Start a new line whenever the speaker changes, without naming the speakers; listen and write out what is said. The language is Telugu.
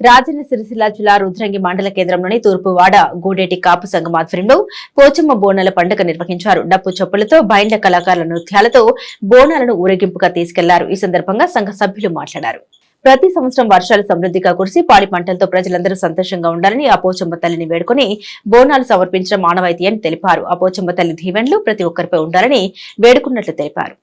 రాజన్న సిరిసిల్ల జిల్లా రుద్రంగి మండల కేంద్రంలోని తూర్పువాడ గూడేటి కాపు సంఘం ఆధ్వర్యంలో పోచమ్మ బోనాల పండుగ నిర్వహించారు. డప్పు చప్పులతో బయళ్ళ కళాకారుల నృత్యాలతో బోనాలను ఊరేగింపుగా తీసుకెళ్ళారు. ఈ సందర్భంగా సంఘ సభ్యులు మాట్లాడారు. ప్రతి సంవత్సరం వర్షాలు సమృద్ధిగా కురిసి పాడి పంటలతో ప్రజలందరూ సంతోషంగా ఉండాలని అపోచమ్మ తల్లిని వేడుకొని బోనాలు సమర్పించడం మానవాయితీ అని తెలిపారు. అపోచమ్మ తల్లి దీవెనలు ప్రతి ఒక్కరిపై ఉండాలని వేడుకున్నట్లు తెలిపారు.